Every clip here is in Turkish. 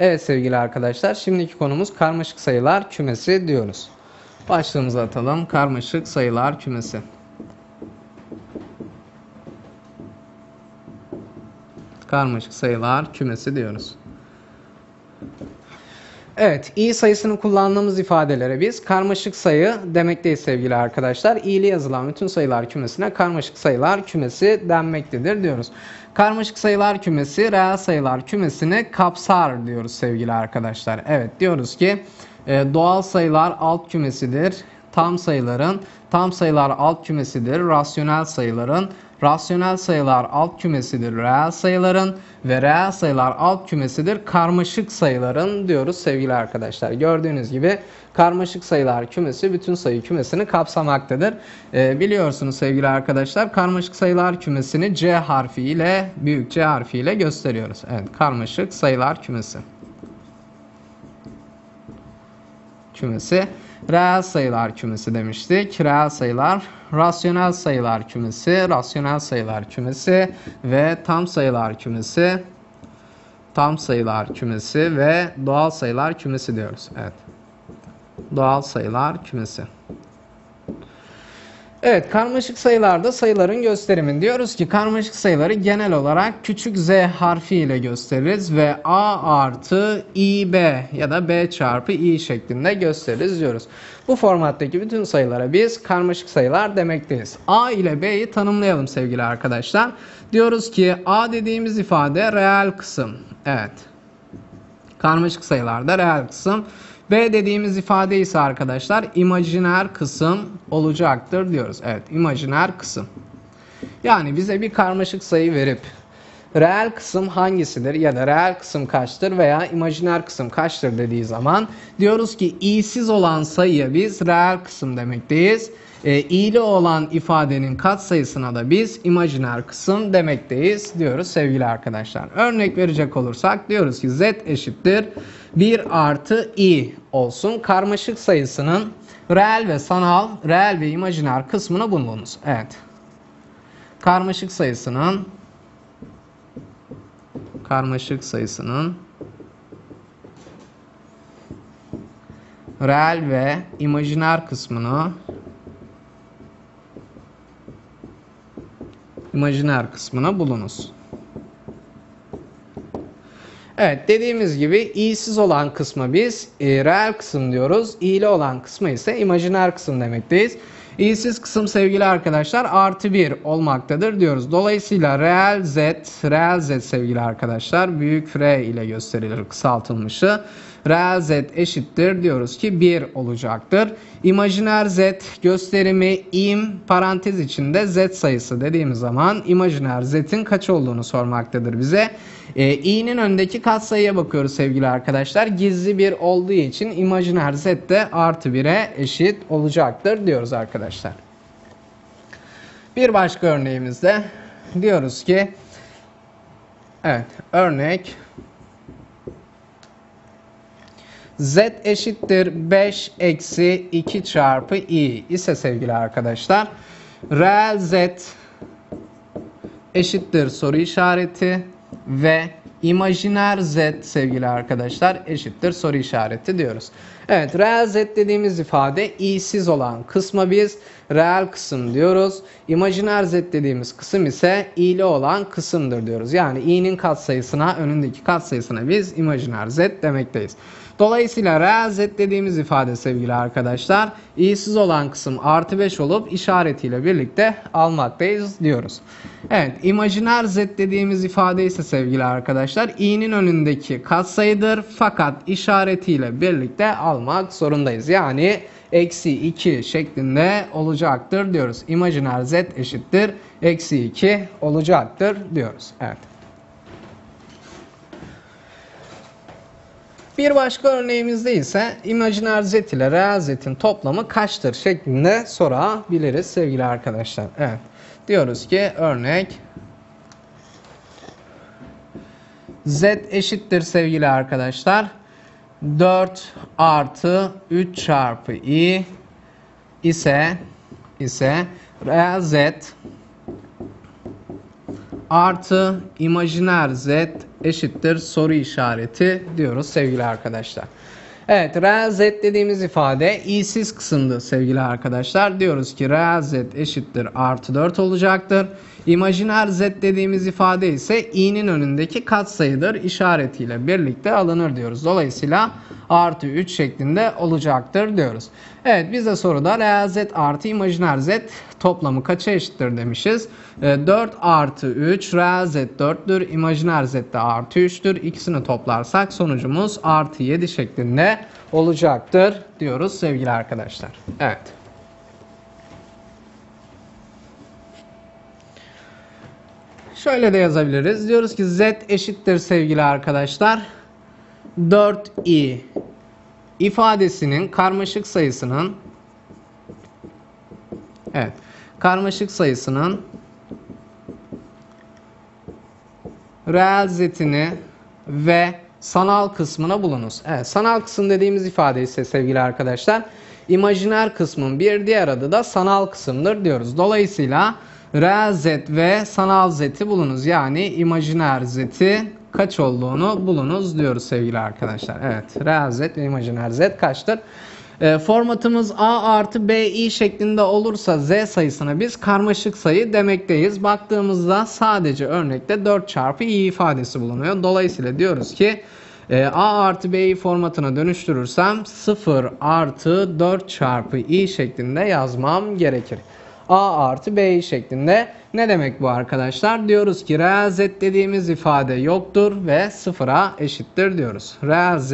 Evet sevgili arkadaşlar şimdiki konumuz karmaşık sayılar kümesi diyoruz. Başlığımızı atalım. Karmaşık sayılar kümesi. Karmaşık sayılar kümesi diyoruz. Evet, i sayısını kullandığımız ifadelere biz karmaşık sayı demekteyiz sevgili arkadaşlar. i ile yazılan bütün sayılar kümesine karmaşık sayılar kümesi denmektedir diyoruz. Karmaşık sayılar kümesi reel sayılar kümesini kapsar diyoruz sevgili arkadaşlar. Evet diyoruz ki e, doğal sayılar alt kümesidir. Tam sayıların tam sayılar alt kümesidir. Rasyonel sayıların rasyonel sayılar alt kümesidir reel sayıların ve reel sayılar alt kümesidir karmaşık sayıların diyoruz sevgili arkadaşlar. Gördüğünüz gibi karmaşık sayılar kümesi bütün sayı kümesini kapsamaktadır. Ee, biliyorsunuz sevgili arkadaşlar karmaşık sayılar kümesini C harfi ile büyük C harfi ile gösteriyoruz. Evet karmaşık sayılar kümesi. Kümesi reel sayılar kümesi demiştik. Reel sayılar, rasyonel sayılar kümesi, rasyonel sayılar kümesi ve tam sayılar kümesi, tam sayılar kümesi ve doğal sayılar kümesi diyoruz. Evet. Doğal sayılar kümesi. Evet, karmaşık sayılarda sayıların gösterimi. Diyoruz ki karmaşık sayıları genel olarak küçük z harfi ile gösteririz ve a artı ib ya da b çarpı i şeklinde gösteririz diyoruz. Bu formattaki bütün sayılara biz karmaşık sayılar demekteyiz. a ile b'yi tanımlayalım sevgili arkadaşlar. Diyoruz ki a dediğimiz ifade reel kısım. Evet. Karmaşık sayılarda reel kısım. B dediğimiz ifade ise arkadaşlar imajiner kısım olacaktır diyoruz. Evet imajiner kısım. Yani bize bir karmaşık sayı verip reel kısım hangisidir ya da reel kısım kaçtır veya imajiner kısım kaçtır dediği zaman diyoruz ki i'siz olan sayıya biz reel kısım demekteyiz. E, i'li olan ifadenin katsayısına da biz imajiner kısım demekteyiz diyoruz sevgili arkadaşlar. Örnek verecek olursak diyoruz ki z eşittir 1 artı i olsun. Karmaşık sayısının reel ve sanal, reel ve imajiner kısmını bulunuz. Evet. Karmaşık sayısının karmaşık sayısının reel ve imajiner kısmını imajiner kısmına bulunuz. Evet dediğimiz gibi i'siz olan kısma biz e, reel kısım diyoruz. i'li olan kısma ise imajiner kısım demekteyiz. İ'siz kısım sevgili arkadaşlar artı 1 olmaktadır diyoruz. Dolayısıyla reel z, reel z sevgili arkadaşlar büyük r ile gösterilir kısaltılmışı. Reel z eşittir diyoruz ki 1 olacaktır. İmajiner z gösterimi im parantez içinde z sayısı dediğimiz zaman imajiner z'in kaç olduğunu sormaktadır bize. E, i'nin önündeki katsayıya bakıyoruz sevgili arkadaşlar. Gizli bir olduğu için imajiner z de artı 1'e eşit olacaktır diyoruz arkadaşlar. Bir başka örneğimizde diyoruz ki evet örnek z eşittir 5 eksi 2 çarpı i ise sevgili arkadaşlar reel z eşittir soru işareti ve imajiner z sevgili arkadaşlar eşittir soru işareti diyoruz. Evet reel z dediğimiz ifade i'siz olan kısma biz reel kısım diyoruz. İmajiner z dediğimiz kısım ise i'li olan kısımdır diyoruz. Yani i'nin katsayısına önündeki katsayısına biz imajiner z demekteyiz. Dolayısıyla reel z dediğimiz ifade sevgili arkadaşlar i'siz olan kısım artı 5 olup işaretiyle birlikte almaktayız diyoruz. Evet imajiner z dediğimiz ifade ise sevgili arkadaşlar i'nin önündeki katsayıdır fakat işaretiyle birlikte almak zorundayız. Yani eksi 2 şeklinde olacaktır diyoruz. İmajiner z eşittir eksi 2 olacaktır diyoruz. Evet. Bir başka örneğimizde ise imajiner z ile reel z'in toplamı kaçtır şeklinde sorabiliriz sevgili arkadaşlar. Evet. Diyoruz ki örnek z eşittir sevgili arkadaşlar. 4 artı 3 çarpı i ise ise reel z artı imajiner z eşittir soru işareti diyoruz sevgili arkadaşlar. Evet reel z dediğimiz ifade i'siz kısımdı sevgili arkadaşlar. Diyoruz ki reel z eşittir artı 4 olacaktır. İmajiner z dediğimiz ifade ise i'nin önündeki katsayıdır işaretiyle birlikte alınır diyoruz. Dolayısıyla artı 3 şeklinde olacaktır diyoruz. Evet bize soruda reel z artı imajiner z toplamı kaça eşittir demişiz. 4 artı 3 reel z 4'tür. imajiner z de artı 3'tür. İkisini toplarsak sonucumuz artı 7 şeklinde olacaktır diyoruz sevgili arkadaşlar. Evet. Şöyle de yazabiliriz. Diyoruz ki z eşittir sevgili arkadaşlar. 4i ifadesinin karmaşık sayısının Evet. Karmaşık sayısının reel zetini ve sanal kısmına bulunuz. Evet, sanal kısım dediğimiz ifade ise sevgili arkadaşlar, imajiner kısmın bir diğer adı da sanal kısımdır diyoruz. Dolayısıyla reel zet ve sanal zeti bulunuz. Yani imajiner zeti kaç olduğunu bulunuz diyoruz sevgili arkadaşlar. Evet, reel zet ve imajiner zet kaçtır? E, formatımız a artı b i şeklinde olursa z sayısına biz karmaşık sayı demekteyiz. Baktığımızda sadece örnekte 4 çarpı i ifadesi bulunuyor. Dolayısıyla diyoruz ki e, a artı b'yi formatına dönüştürürsem 0 artı 4 çarpı i şeklinde yazmam gerekir. A artı b şeklinde ne demek bu arkadaşlar? Diyoruz ki z dediğimiz ifade yoktur ve sıfıra eşittir diyoruz. Z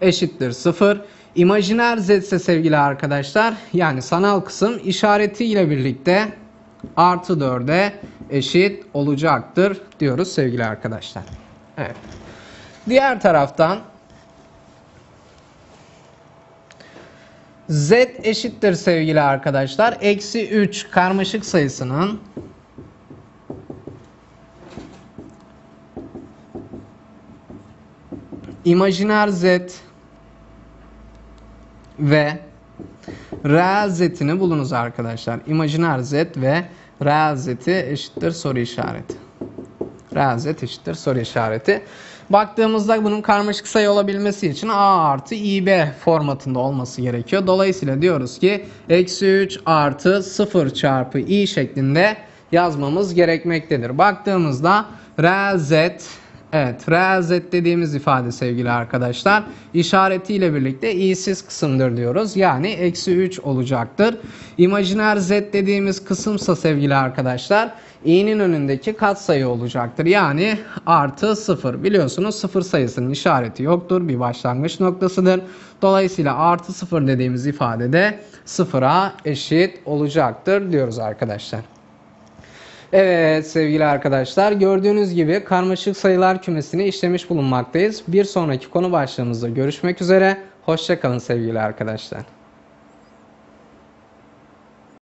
eşittir 0. İmajiner z ise sevgili arkadaşlar yani sanal kısım işaretiyle birlikte artı 4'e eşit olacaktır diyoruz sevgili arkadaşlar. Evet. Diğer taraftan z eşittir sevgili arkadaşlar. Eksi 3 karmaşık sayısının imajiner z ve reel z'ini bulunuz arkadaşlar. İmajiner z ve reel z'ti eşittir soru işareti. Reel z eşittir soru işareti. Baktığımızda bunun karmaşık sayı olabilmesi için a artı ib formatında olması gerekiyor. Dolayısıyla diyoruz ki eksi 3 artı 0 çarpı i şeklinde yazmamız gerekmektedir. Baktığımızda reel z Evet, z dediğimiz ifade sevgili arkadaşlar işaretiyle birlikte i'siz kısımdır diyoruz. Yani eksi 3 olacaktır. İmajiner z dediğimiz kısımsa sevgili arkadaşlar i'nin önündeki katsayı olacaktır. Yani artı 0. Biliyorsunuz 0 sayısının işareti yoktur. Bir başlangıç noktasıdır. Dolayısıyla artı 0 dediğimiz ifade de 0'a eşit olacaktır diyoruz arkadaşlar. Evet sevgili arkadaşlar gördüğünüz gibi karmaşık sayılar kümesini işlemiş bulunmaktayız. Bir sonraki konu başlığımızda görüşmek üzere. Hoşçakalın sevgili arkadaşlar.